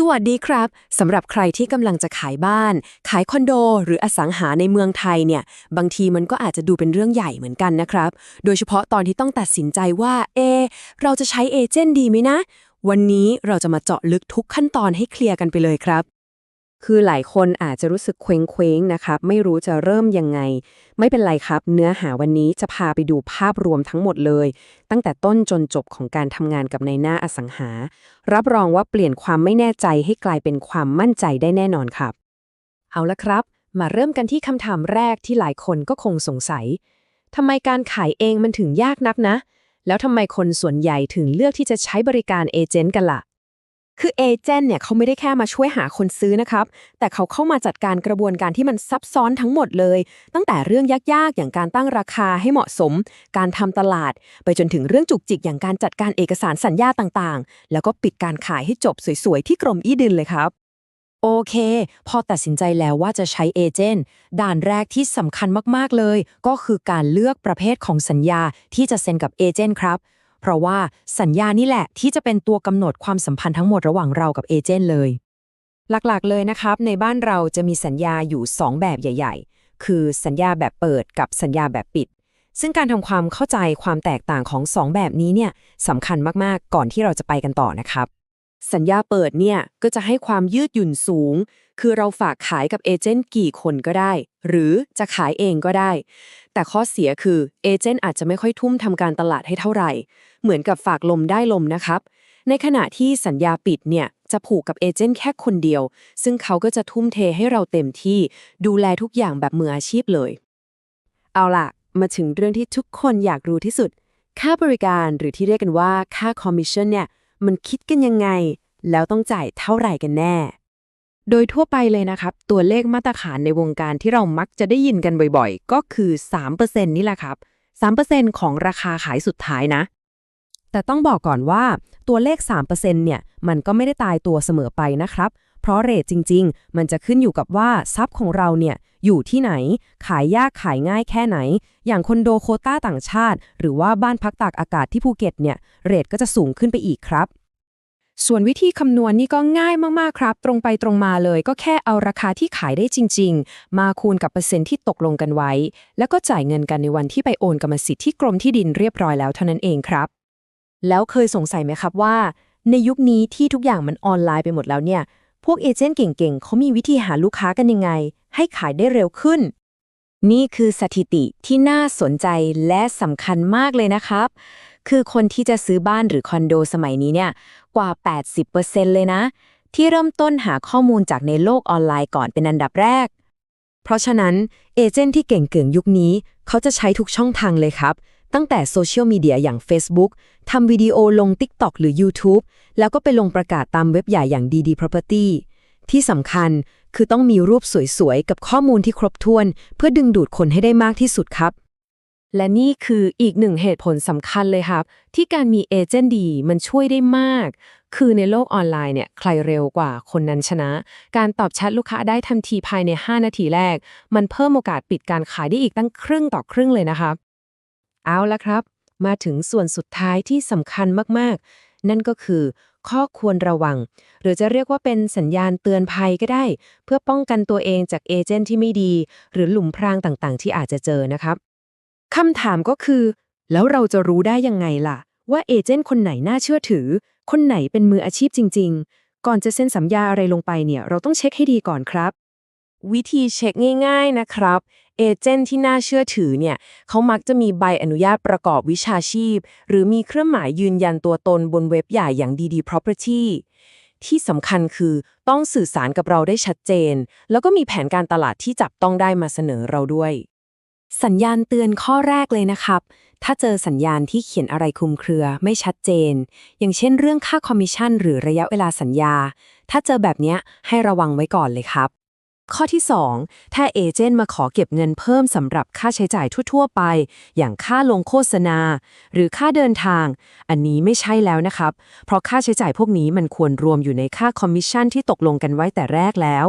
สวัสดีครับสำหรับใครที่กำลังจะขายบ้าน ขายคอนโด หรืออสังหาในเมืองไทยเนี่ย บางทีมันก็อาจจะดูเป็นเรื่องใหญ่เหมือนกันนะครับ โดยเฉพาะตอนที่ต้องตัดสินใจว่า เอ เราจะใช้เอเจนต์ดีไหมนะ วันนี้เราจะมาเจาะลึกทุกขั้นตอนให้เคลียร์กันไปเลยครับ คือหลายคนอาจจะรู้สึกเคว้งๆนะครับ ไม่รู้จะเริ่มยังไง ไม่เป็นไรครับ เนื้อหาวันนี้จะพาไปดูภาพรวมทั้งหมดเลย ตั้งแต่ต้นจนจบของการทำงานกับในหน้าอสังหา รับรองว่าเปลี่ยนความไม่แน่ใจให้กลายเป็นความมั่นใจได้แน่นอนครับ เอาละครับ มาเริ่มกันที่คำถามแรกที่หลายคนก็คงสงสัยทำไมการขายเองมันถึงยากนักนะ แล้วทำไมคนส่วนใหญ่ถึงเลือกที่จะใช้บริการเอเจนต์กันล่ะ คือเอเจนต์เนี่ยเขาไม่ได้แค่มาช่วยหาคนซื้อนะครับ แต่เขาเข้ามาจัดการกระบวนการที่มันซับซ้อนทั้งหมดเลย ตั้งแต่เรื่องยากๆ อย่างการตั้งราคาให้เหมาะสม การทำตลาด ไปจนถึงเรื่องจุกจิกอย่างการจัดการเอกสารสัญญาต่างๆ แล้วก็ปิดการขายให้จบสวยๆ ที่กรมอีดินเลยครับ โอเค พอตัดสินใจแล้วว่าจะใช้เอเจนต์ด่านแรกที่สำคัญมากๆเลย ก็คือการเลือกประเภทของสัญญาที่จะเซ็นกับเอเจนต์ครับ เพราะว่าสัญญานี่แหละที่จะเป็นตัวกำหนดความสัมพันธ์ทั้งหมดระหว่างเรากับเอเจนต์เลย หลักๆเลยนะครับ ในบ้านเราจะมีสัญญาอยู่ 2 แบบใหญ่ ๆ คือสัญญาแบบเปิดกับสัญญาแบบปิด ซึ่งการทำความเข้าใจความแตกต่างของ 2 แบบนี้เนี่ยสำคัญมากๆ ก่อนที่เราจะไปกันต่อนะครับ สัญญาเปิดเนี่ยก็จะให้ความยืดหยุ่นสูง คือเราฝากขายกับเอเจนต์กี่คนก็ได้ หรือจะขายเองก็ได้ แต่ข้อเสียคือเอเจนต์อาจจะไม่ค่อยทุ่มทำการตลาดให้เท่าไหร่ เหมือนกับฝากลมได้ลมนะครับ ในขณะที่สัญญาปิดเนี่ยจะผูกกับเอเจนต์แค่คนเดียว ซึ่งเขาก็จะทุ่มเทให้เราเต็มที่ ดูแลทุกอย่างแบบมืออาชีพเลย เอาล่ะ มาถึงเรื่องที่ทุกคนอยากรู้ที่สุด ค่าบริการหรือที่เรียกกันว่าค่าคอมมิชชั่นเนี่ย มันคิดกันยังไง แล้วต้องจ่ายเท่าไหร่กันแน่ โดยทั่วไปเลยนะครับ ตัวเลขมาตรฐานในวงการที่เรามักจะได้ยินกันบ่อยๆ ก็คือ 3%นี่แหละครับ 3%ของราคาขายสุดท้ายนะ แต่ต้องบอกก่อนว่าตัวเลข 3%เนี่ย มันก็ไม่ได้ตายตัวเสมอไปนะครับ เพราะเรทจริง ๆ มันจะขึ้นอยู่กับว่าทรัพย์ของเราเนี่ย อยู่ที่ไหน ขายยากขายง่ายแค่ไหน อย่างคอนโดโคต้าต่างชาติ หรือว่าบ้านพักตากอากาศที่ภูเก็ตเนี่ย เรทก็จะสูงขึ้นไปอีกครับ ส่วนวิธีคำนวณนี่ก็ง่ายมาก ๆ ครับ ตรงไปตรงมาเลย ก็แค่เอาราคาที่ขายได้จริง ๆ มาคูณกับเปอร์เซ็นต์ที่ตกลงกันไว้ แล้วก็จ่ายเงินกันในวันที่ไปโอนกรรมสิทธิ์ที่กรมที่ดินเรียบร้อยแล้วเท่านั้นเองครับ แล้วเคยสงสัยไหมครับว่า ในยุคนี้ที่ทุกอย่างมันออนไลน์ไปหมดแล้วเนี่ยพวกเอเจนต์เก่งๆ เขามีวิธีหาลูกค้ากันยังไง ให้ขายได้เร็วขึ้น นี่คือสถิติที่น่าสนใจและสำคัญมากเลยนะครับ คือคนที่จะซื้อบ้านหรือคอนโดสมัยนี้เนี่ยกว่า 80%เลยนะ ที่เริ่มต้นหาข้อมูลจากในโลกออนไลน์ก่อนเป็นอันดับแรก เพราะฉะนั้นเอเจนต์ที่เก่งเก่งยุคนี้ เขาจะใช้ทุกช่องทางเลยครับตั้งแต่โซเชียลมีเดียอย่าง Facebook ทำวิดีโอลง TikTok หรือ YouTube แล้วก็ไปลงประกาศตามเว็บใหญ่อย่าง DD Property ที่สำคัญคือต้องมีรูปสวยๆ กับข้อมูลที่ครบถ้วน เพื่อดึงดูดคนให้ได้มากที่สุดครับ และนี่คืออีกหนึ่งเหตุผลสำคัญเลยครับ ที่การมีเอเจนต์ดีมันช่วยได้มาก คือในโลกออนไลน์เนี่ยใครเร็วกว่าคนนั้นชนะ การตอบแชทลูกค้าได้ทันทีภายใน 5 นาทีแรก มันเพิ่มโอกาสปิดการขายได้อีกตั้งครึ่งต่อครึ่งเลยนะครับ เอาละครับ มาถึงส่วนสุดท้ายที่สำคัญมากๆ นั่นก็คือ ข้อควรระวัง หรือจะเรียกว่าเป็นสัญญาณเตือนภัยก็ได้ เพื่อป้องกันตัวเองจากเอเจนต์ที่ไม่ดี หรือหลุมพรางต่างๆ ที่อาจจะเจอนะครับคำถามก็คือ แล้วเราจะรู้ได้ยังไงล่ะ ว่าเอเจนต์คนไหนน่าเชื่อถือ คนไหนเป็นมืออาชีพจริง ๆ ก่อนจะเซ็นสัญญาอะไรลงไปเนี่ยเราต้องเช็คให้ดีก่อนครับ วิธีเช็คง่าย ๆนะครับ เอเจนต์ที่น่าเชื่อถือเนี่ยเขามักจะมีใบอนุญาตประกอบวิชาชีพ หรือมีเครื่องหมายยืนยันตัวตนบนเว็บใหญ่อย่าง DD Property ที่สำคัญคือต้องสื่อสารกับเราได้ชัดเจน แล้วก็มีแผนการตลาดที่จับต้องได้มาเสนอเราด้วย สัญญาณเตือนข้อแรกเลยนะครับ ถ้าเจอสัญญาณที่เขียนอะไรคลุมเครือไม่ชัดเจน อย่างเช่นเรื่องค่าคอมมิชชั่นหรือระยะเวลาสัญญา ถ้าเจอแบบนี้ให้ระวังไว้ก่อนเลยครับ ข้อที่ 2 ถ้าเอเจนต์มาขอเก็บเงินเพิ่มสำหรับค่าใช้จ่ายทั่ว ๆ ไป อย่างค่าลงโฆษณา หรือค่าเดินทาง อันนี้ไม่ใช่แล้วนะครับ เพราะค่าใช้จ่ายพวกนี้มันควรรวมอยู่ในค่าคอมมิชชั่นที่ตกลงกันไว้แต่แรกแล้ว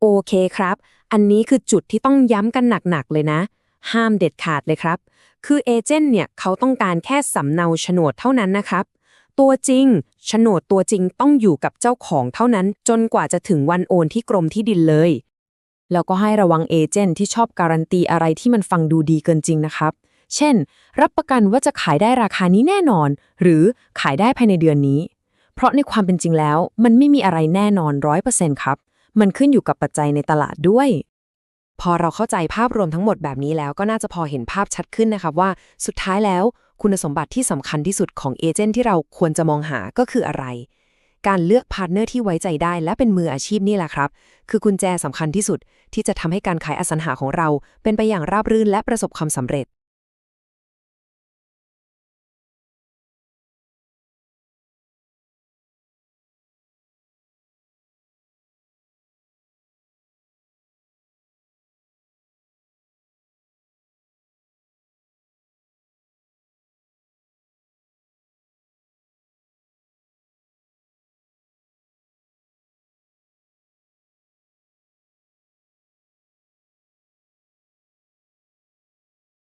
โอเคครับ อันนี้คือจุดที่ต้องย้ำกันหนัก ๆ เลยนะ ห้ามเด็ดขาดเลยครับ คือเอเจนต์เนี่ยเขาต้องการแค่สำเนาโฉนดเท่านั้นนะครับ ตัวจริงโฉนดตัวจริงต้องอยู่กับเจ้าของเท่านั้นจนกว่าจะถึงวันโอนที่กรมที่ดินเลย แล้วก็ให้ระวังเอเจนต์ที่ชอบการันตีอะไรที่มันฟังดูดีเกินจริงนะครับ เช่น รับประกันว่าจะขายได้ราคานี้แน่นอน หรือขายได้ภายในเดือนนี้ เพราะในความเป็นจริงแล้ว มันไม่มีอะไรแน่นอนร้อยเปอร์เซ็นต์ครับ มันขึ้นอยู่กับปัจจัยในตลาดด้วยพอเราเข้าใจภาพรวมทั้งหมดแบบนี้แล้วก็น่าจะพอเห็นภาพชัดขึ้นนะครับว่า สุดท้ายแล้ว คุณสมบัติที่สำคัญที่สุดของเอเจนต์ที่เราควรจะมองหาก็คืออะไร การเลือกพาร์ทเนอร์ที่ไว้ใจได้และเป็นมืออาชีพนี่แหละครับ คือกุญแจสำคัญที่สุดที่จะทำให้การขายอสังหาของเราเป็นไปอย่างราบรื่นและประสบความสำเร็จ